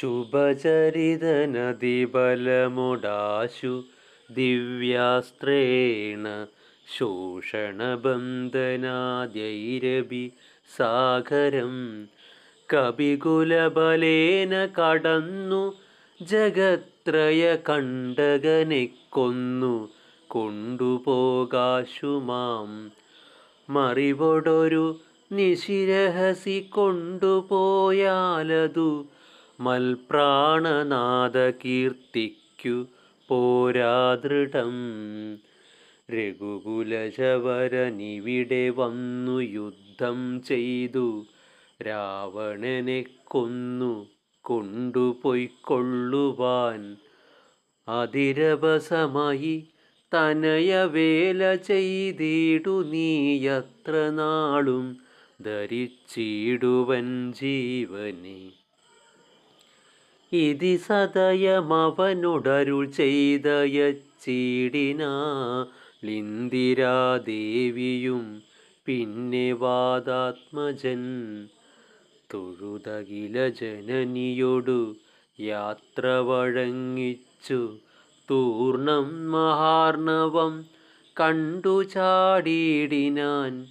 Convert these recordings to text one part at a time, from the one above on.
ശുഭചരിതനദിബലമുടാശു ദിവ്യാസ്ത്രേണ ശോഷണബന്ധനാദ്യൈരഭി സാഗരം കപികുലബലേന കടന്നു ജഗത്രയ കണ്ടകനെ കൊന്നു കൊണ്ടുപോകാശുമാം. മറിവൊടൊരു നിശിരഹസി കൊണ്ടുപോയാലതു മൽപ്രാണനാഥ കീർത്തിക്കു പോരാദൃഢം. രഘുകുലശവരനിവിടെ വന്നു യുദ്ധം ചെയ്തു. രാവണനെ കൊന്നു കൊണ്ടുപോയിക്കൊള്ളുവാൻ. അതിരഭസമായി തനയവേല ചെയ്തിടു നീയത്ര നാളും ധരിച്ചിടുവൻ ജീവനെ. ഇതി സദയമവനുടരുൾ ചെയ്തയച്ചീടിനാളിന്ദിരാദേവിയും പിന്നെ വാദാത്മജൻ. തൊഴുതകില ജനനിയോടു യാത്ര വഴങ്ങിച്ചു. തൂർണം മഹാർണവം കണ്ടു ചാടിയിടിനാൻ.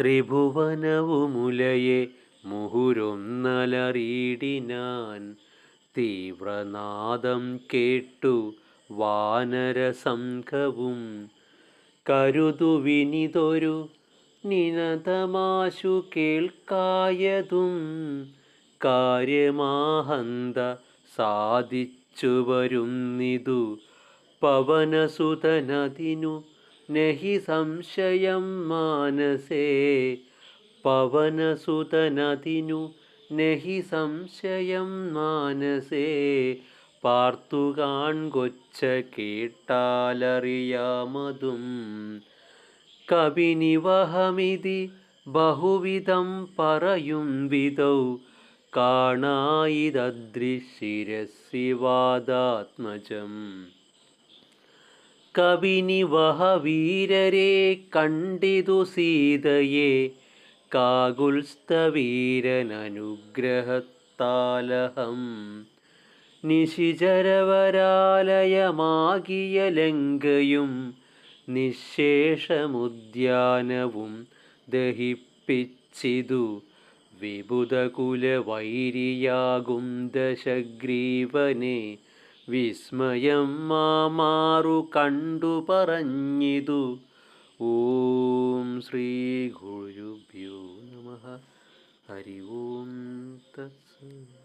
ത്രിഭുവനവുമുലയെ മുഹുരൊന്നലറിയിടിനാൻ തീവ്രനാദം കേട്ടു വാനരസംഘവും. കരുതുവിനിതൊരു നിനതമാശു കേൾക്കായതും കാര്യമാഹന്ത സാധിച്ചു വരുന്നിതു പവനസുതനതിനു നഹി സംശയം മാനസേ പവനസുതനതിനു നഹി സംശയം മാനസേ പാർത്തുകാൺ കൊച്ച കേട്ടാലറിയാമതും. കവിനിവഹമിതി ബഹുവിധം പറയും വിധൗ കാണായിതദൃശിരസിവാദാത്മജം. കവിനിവഹവീരരെ കണ്ടിതു സീതയെ കാകുൽസ്തവീരനനുഗ്രഹത്താലഹം നിശിചരവരാലയമാകിയ ലങ്കയും നിശേഷമുദ്യാനവും ദഹിപ്പിച്ചിതു. വിബുധകുലവൈരിയാകും ദശഗ്രീവനെ. വിസ്മയം മാമാറു കണ്ടു പറഞ്ഞിതു. ॐ श्रीगुरुभ्यो नमः। हरि ओं तत्सै।